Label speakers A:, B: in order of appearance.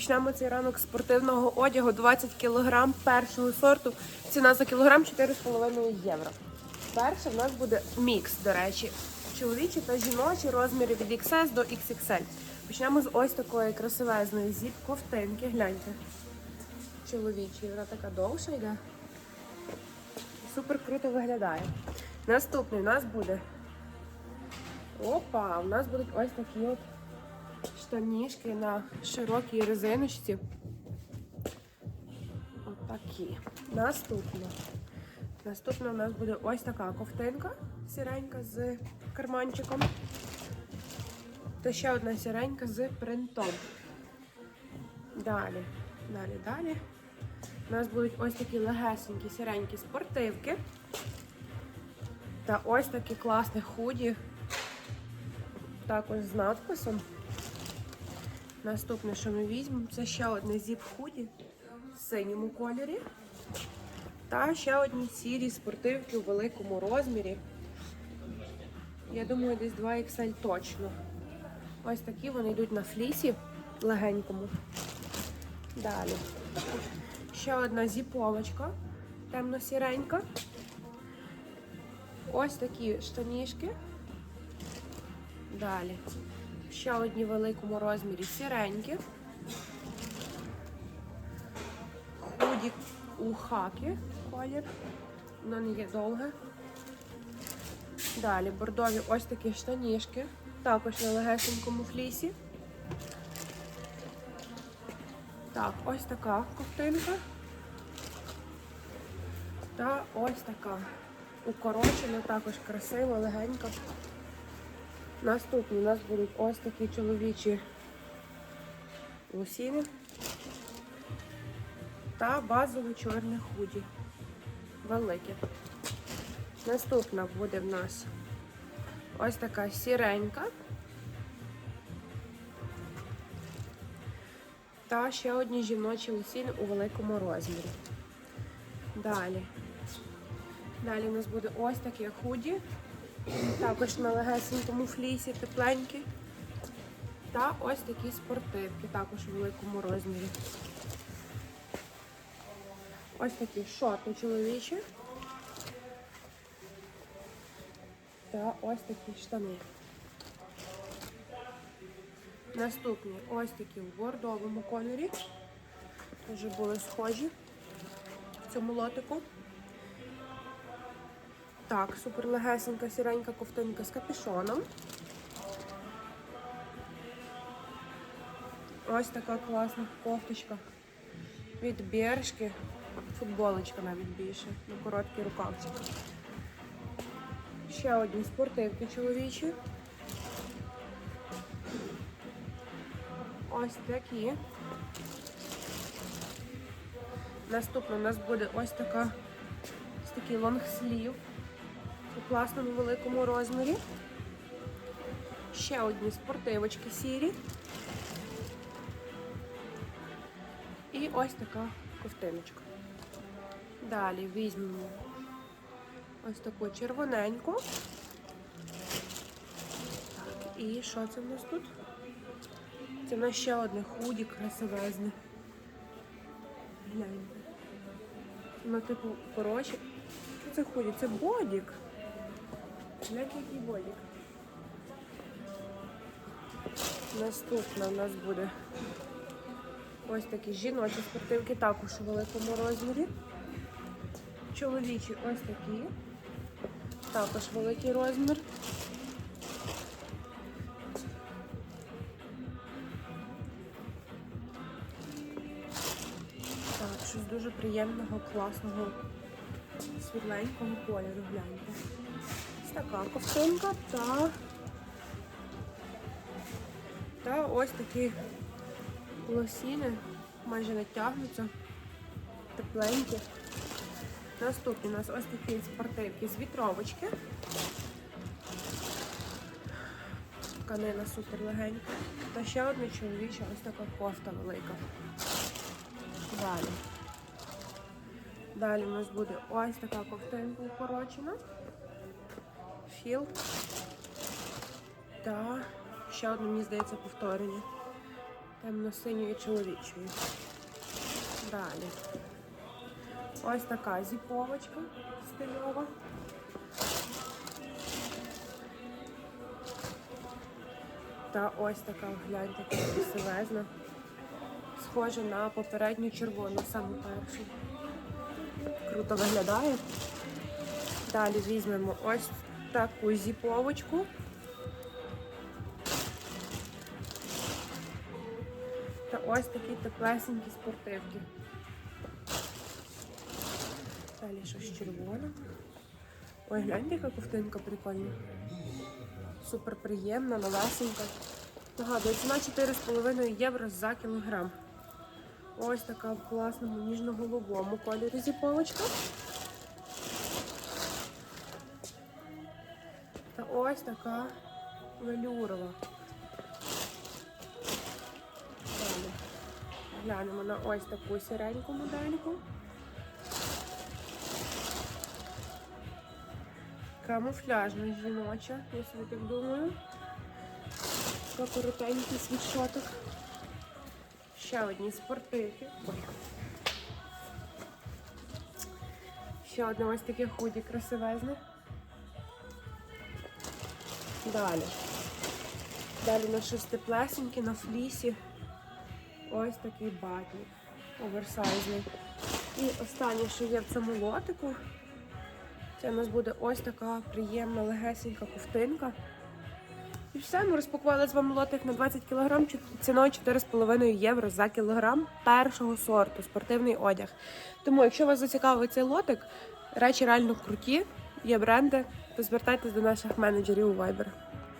A: Почнемо цей ранок спортивного одягу 20 кг першого сорту. Ціна за кілограм 4,5 євро. Перше в нас буде мікс, до речі, чоловічі та жіночі розміри від XS до XXL. Почнемо з ось такої красивезної зіп ковтинки. Гляньте. Чоловічі, вона така довша йде. Супер круто виглядає. Наступний у нас буде. Опа, у нас будуть ось такі от штанішки на широкій резиночці. Отакі. Наступне. Наступне у нас буде ось така ковтинка сіренька з карманчиком. Та ще одна сіренька з принтом. Далі, далі, далі. У нас будуть ось такі легесенькі сіренькі спортивки. Та ось такі класні худі. Також з надписом. Наступне, що ми візьмемо, це ще одне зіп худі в синьому кольорі. Та ще одні сірі спортивки у великому розмірі. Я думаю, десь 2 XL точно. Ось такі вони йдуть на флісі легенькому. Далі. Ще одна зіповочка, темно-сіренька. Ось такі штанішки. Далі. Ще одні великому розмірі сіренькі. Худі у хакі колір. Воно не є довге. Далі бордові ось такі штанішки. Також на легесенькому флісі. Так, ось така ковтинка. Та ось така. Укорочена, також красива, легенька. Наступні у нас будуть ось такі чоловічі лосіни та базове чорне худі. Велике. Наступна буде в нас ось така сіренька. Та ще одні жіночі лосіни у великому розмірі. Далі. Далі у нас буде ось таке худі. Також на легесенькому флісі тепленькі. Та ось такі спортивки, також у великому розмірі. Ось такі шорти чоловічі. Та ось такі штани. Наступні ось такі в бордовому кольорі. Вже були схожі в цьому лотику. Так, супер легесенька сіренька ковтинка з капюшоном. Ось така класна кофточка від Бершки. Футболочка навіть більше, на короткий рукавчик. Ще одні спортивки чоловічі. Ось такі. Наступно у нас буде ось така ось такий лонгслів класному великому розмірі. Ще одні спортивочки сірі. І ось така ковтиночка. Далі візьмемо ось таку червоненьку. Так, і що це в нас тут? Це в нас ще одне худі красивезне. Гляньте. Воно типу коротше. Що це худі? Це бодік. Гляньте, який бодік. Наступна у нас буде ось такі жіночі спортивки, також у великому розмірі. Чоловічі ось такі. Також великий розмір. Так, щось дуже приємного, класного, світленького кольору, гляньте. Ось така ковтинка та, та ось такі лосіни, майже не тягнуться, тепленькі. Наступні у нас ось такі спортивки з вітровочки. Тканина супер легенька. Та ще одна чоловіча ось така кофта велика. Далі. Далі у нас буде ось така ковтинка укорочена. Філ. Та ще одне, мені здається, повторення. темно-синьої чоловічої. Далі. Ось така зіповочка стильова. Та ось така, гляньте, яка красивезна. Схожа на попередню червону, саму першу. Круто виглядає. Далі візьмемо ось таку зіповочку. Та ось такі теплесенькі спортивки. Далі щось червоне. Ой, гляньте, яка ковтинка прикольна. Супер приємна, новесенька. Нагадую, ціна 4,5 євро за кілограм. Ось така в класному ніжно-голубому кольорі зіповочка. Ось така велюрова. Глянемо на ось таку сіреньку модельку. Камуфляжна жіноча, я собі так думаю. Така коротенький світшоток. Ще одні спортивки. Ще одне ось таке худі красивезне. Далі. Далі на щось теплесеньке, на флісі. Ось такий батник. Оверсайзний. І останнє, що є в цьому лотику, це у нас буде ось така приємна легесенька ковтинка. І все, ми розпакували з вами лотик на 20 кг ціною 4,5 євро за кілограм першого сорту спортивний одяг. Тому, якщо вас зацікавить цей лотик, речі реально круті, є бренди, то звертайтесь до наших менеджерів у Viber.